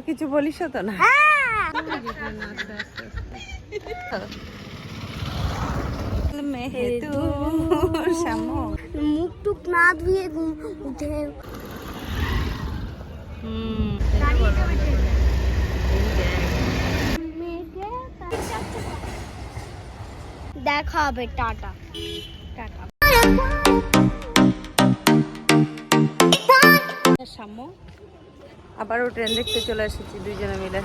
কিছু বলিস তো না? মুখ টুক না ধুয়ে উঠে। দেখ। হবে টাটা। টাটা শ্যাম্য আবারও ট্রেন দেখতে চলে এসেছি দুইজনে মিলে।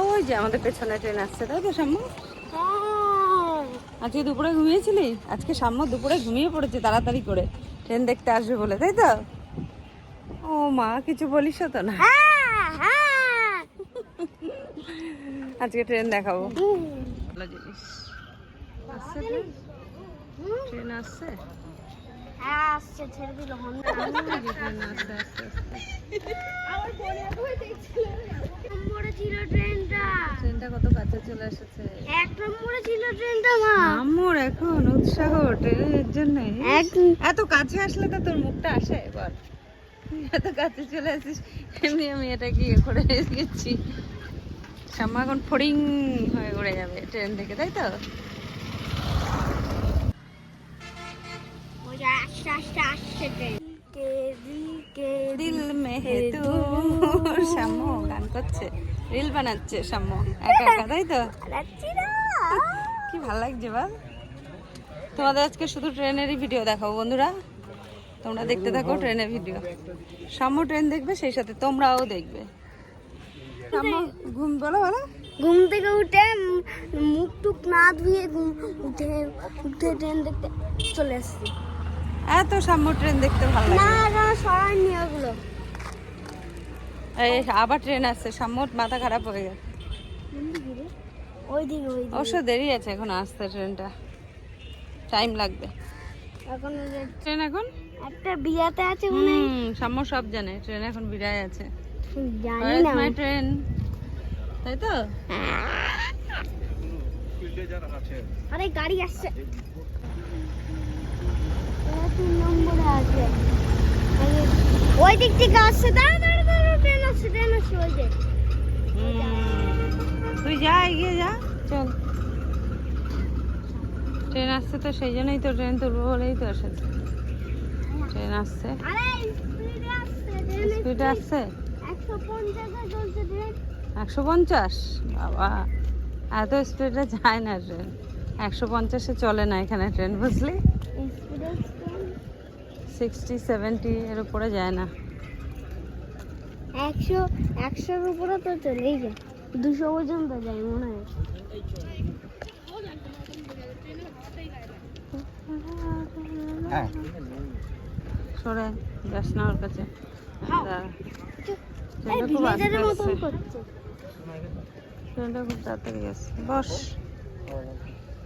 ওই যে আমাদের পেছনে ট্রেন আসছে তাই তো শ্যাম্য আজকে দুপুরে ঘুমিয়েছিলি? আজকে সাম্য দুপুরে ঘুমিয়ে পড়েছে তাড়াতাড়ি করে। ট্রেন দেখতে আসবে বলে তাই তো? ও মা কিছু বলিস তো না। হ্যাঁ হ্যাঁ আজকে ট্রেন দেখাবো। ভালো জিনিস। আসছে ট্রেন আসছে? ছেড়ে দিল নম্বরে ছিল ট্রেনটা। ট্রেনটা কত কাছে চলে এসেছে? এক নম্বরে ছিল ট্রেনটা মা। আমার এখন উৎসাহ ট্রেনের জন্য। এক এত কাছে আসলে তো তোর মুখটা আসে এবার। এত কাছে চলে আসিস এমনি আমি এটা কি ইয়ে করে গেছি সাম্মা এখন ফড়িং হয়ে উড়ে যাবে ট্রেন থেকে তাই তো? আস্তে আস্তে আসছে দিল গান করছে। রিল বানাচ্ছে একা একা তাই তো? কি ভালো লাগছে তোমাদের আজকে শুধু ট্রেনেরই ভিডিও দেখাবো বন্ধুরা। তোমরা দেখতে থাকো ট্রেনের ভিডিও। সাম্য ট্রেন দেখবে সেই সাথে তোমরাও দেখবে। ঘুম বলো বলো। ঘুম থেকে উঠে মুখ টুক না ধুয়ে ঘুম উঠে উঠে ট্রেন দেখতে চলে এসেছি। এত সাম্য ট্রেন দেখতে ভালো লাগে। না সরাইনি ওগুলো। এই আবার ট্রেন আসছে সাম্যর মাথা খারাপ হয়ে গেছে। অবশ্য দেরি আছে এখন আসতে ট্রেনটা। টাইম লাগবে। এখন ট্রেন এখন? একটা বিয়াতে আছে মনে সাম্য সব জানে ট্রেন এখন বিদায় আছে। জানি না। মাই ট্রেন তাই তো? আরে গাড়ি আসছে। ওই দিক থেকে আসছে দাঁড়া দাঁড়া দাঁড়া ট্রেন আসছে ট্রেন আসছে ওই যে। তুই যা এগিয়ে যা চল। ট্রেন আসছে তো সেই জন্যই তো ট্রেন তুলবো বলেই তো এসেছে। ট্রেন আসছে। স্পিডে আসছে একশো পঞ্চাশ বাবা এত স্পিডে যায় না ট্রেন। একশো পঞ্চাশে চলে না এখানে ট্রেন বুঝলি? সিক্সটি সেভেন্টি এর উপরে যায় না। একশো একশোর উপরে তো চলেই যায়। দুশো পর্যন্ত যায় মনে হয়। সরে যাস না ওর কাছে। ট্রেনটা খুব তাড়াতাড়ি আসছে। বস।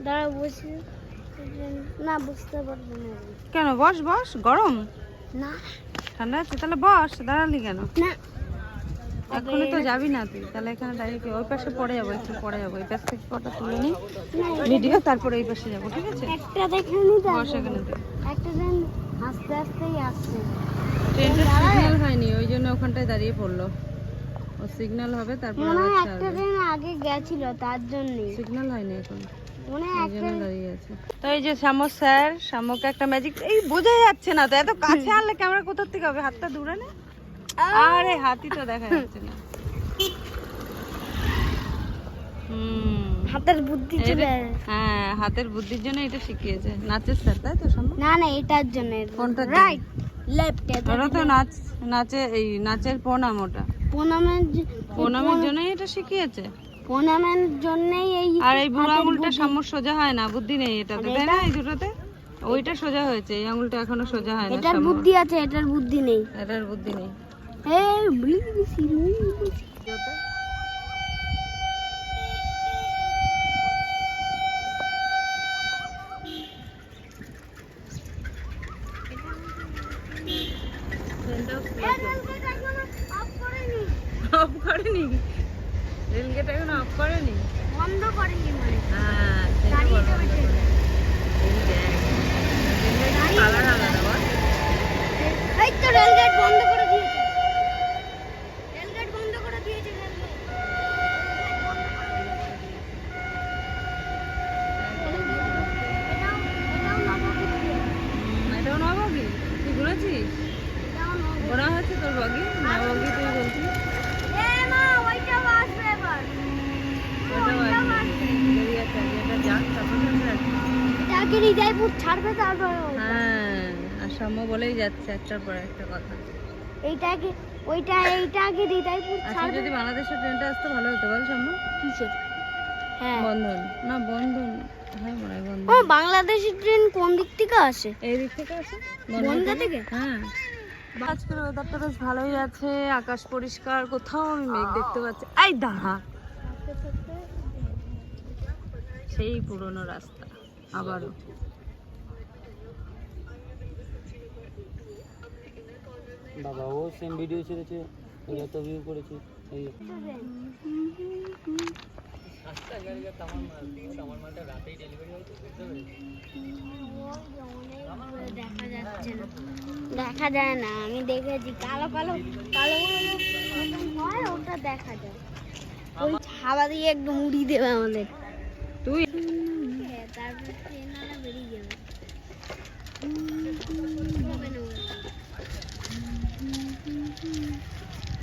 দাঁড়া বসে। না বুঝতে পারব না। কেন বস বস গরম? না। ঠান্ডা আছে তাহলে বস দাঁড়ালি কেন? না। এখনই তো যাবি না তুই তাহলে এখানে দাঁড়িয়ে ওই পাশে পড়ে যাব একটু পরে যাব এই পাশ থেকে ফটো তুলে নিই ভিডিও তারপরে এই পাশে যাব ঠিক আছে? একটা দেখেনি তো। বস এখানে একটা আস্তে আস্তেই আসছে। ট্রেনটা সিগন্যাল হয়নি ওই জন্য ওখানটায় দাঁড়িয়ে পড়ল। ও সিগন্যাল হবে তারপর একটা ট্রেন আগে গেছিল তার জন্য। সিগন্যাল হয়নি এখন। একটা জন্য দাঁড়িয়ে আছে। তো এই যে শ্যাম স্যার শ্যামকে একটা ম্যাজিক এই বোঝাই যাচ্ছে না তো এত কাছে আনলে ক্যামেরা থেকে হবে? হাতটা দূরে না? আরে হাতি তো দেখা যাচ্ছে না। হুম। হাতের বুদ্ধি হ্যাঁ হাতের বুদ্ধির জন্য এটা শিখিয়েছে। নাচের স্যার তাই তো শ্যাম না না এটার জন্য। জন্য? রাইট লেফট ওরা তো নাচ নাচে এই নাচের প্রণাম ওটা। প্রণামের প্রণামের জন্যই এটা শিখিয়েছে। প্রণামের জন্যই এই আর এই বুড়ো আঙুলটা সামর সোজা হয় না বুদ্ধি নেই এটাতে তাই না এই দুটোতে? ওইটা সোজা হয়েছে এই আঙুলটা এখনও সোজা হয় না এটার বুদ্ধি আছে এটার বুদ্ধি নেই। এটার বুদ্ধি নেই। এই বলিসি বলিসি অফ করেনি রেল গেট এখন অফ করেনি বন্ধ করেনি মানে হ্যাঁ সেটা দাঁড়িয়ে বলো। যাবে ট্রেন। এই দেখ রেলের কালার আলাদা বল এই তো রেলগেট বন্ধ করে দিয়েছে হৃদয়পুর ছাড়বে তারপরে। হ্যাঁ আর সাম্য বলেই যাচ্ছে একটার পর একটা কথা। এইটাকে ওইটা এইটাকে হৃদয়পুর আজকে ছাড়বে। যদি বাংলাদেশের ট্রেনটা আসতো ভালো হতো বল সাম্য? কিসের? হ্যাঁ। বন্ধন। না বন্ধন। হ্যাঁ মনে হয় ও বন্ধন বাংলাদেশি ট্রেন কোন দিক থেকে আসে? এই দিক থেকে আছে বনগা থেকে? হ্যাঁ। আজকের ওয়েদারটা বেশ ভালোই আছে আকাশ পরিষ্কার কোথাও আমি মেঘ দেখতে পাচ্ছি। এই দাঁড়া। সেই পুরনো রাস্তা আবারও। বাবা, ও সেম ভিডিও ছেড়েছে যত ভিউ করেছে, এই দেখা যায় না, আমি দেখেছি। কালো কালো কালো কালো হয় ওটা দেখা যায়। ওই হাওয়া দিয়ে একদম উড়িয়ে দেবে আমাদের তুই তারপর ট্রেন আলা বেরিয়ে যাবে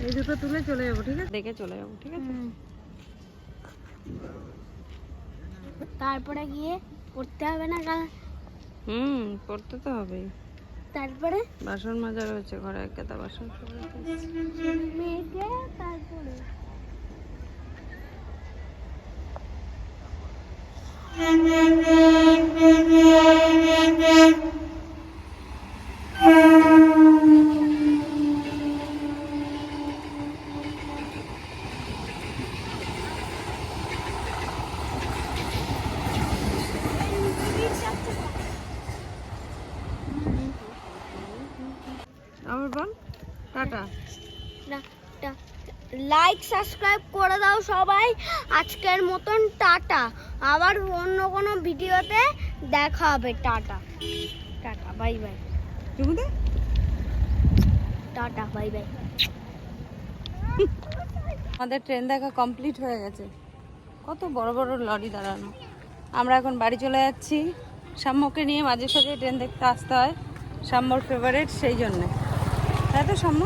এই দুটো তুলে চলে যাব ঠিক আছে? দেখে চলে যাব ঠিক আছে? তারপরে গিয়ে করতে হবে না কাল? হুম করতে তো হবেই। তারপরে? বাসন মাজা রয়েছে ঘরে এক গাদা বাসন মেয়েকে তারপরে? আবার টাটা। লাইক সাবস্ক্রাইব করে দাও সবাই। আজকের মতন টাটা। আবার অন্য কোনো ভিডিওতে দেখা হবে। টাটা। টাটা বাই বাই টাটা বাই বাই আমাদের ট্রেন দেখা কমপ্লিট হয়ে গেছে। কত বড় বড় লরি দাঁড়ানো। আমরা এখন বাড়ি চলে যাচ্ছি। সাম্যকে নিয়ে মাঝে সাঝে ট্রেন দেখতে আসতে হয়। সাম্যর ফেভারেট সেই জন্যে। তাই তো সাম্য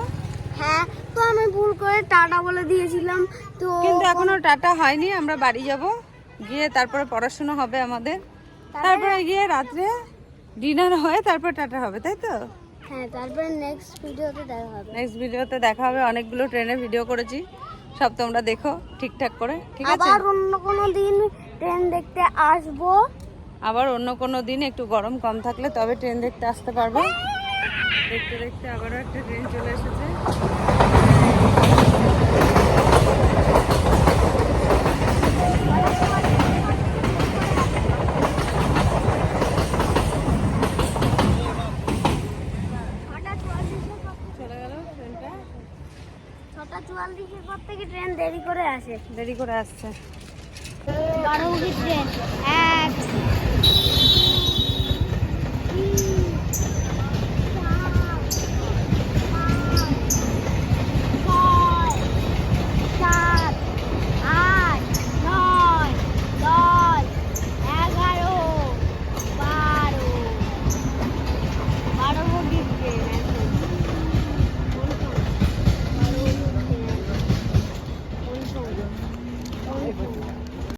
হ্যাঁ তো আমি ভুল করে টাটা বলে দিয়েছিলাম তো কিন্তু এখনও টাটা হয়নি আমরা বাড়ি যাব। গিয়ে তারপরে পড়াশোনা হবে আমাদের। তারপরে গিয়ে রাত্রে ডিনার হয়ে তারপর টাটা হবে তাই তো? হ্যাঁ তারপরে নেক্সট ভিডিওতে দেখা হবে। নেক্সট ভিডিওতে দেখা হবে অনেকগুলো ট্রেনের ভিডিও করেছি। সব তোমরা দেখো ঠিকঠাক করে ঠিক আছে? আবার অন্য কোনো দিন ট্রেন দেখতে আসব। আবার অন্য কোনো দিন একটু গরম কম থাকলে তবে ট্রেন দেখতে আসতে পারবে। দেখতে দেখতে আবারও একটা ট্রেন চলে এসেছে। চুয়াল্লিশের পর থেকে ট্রেন দেরি করে আসে। দেরি করে আসছে। বারোগুড়ি ট্রেন এক।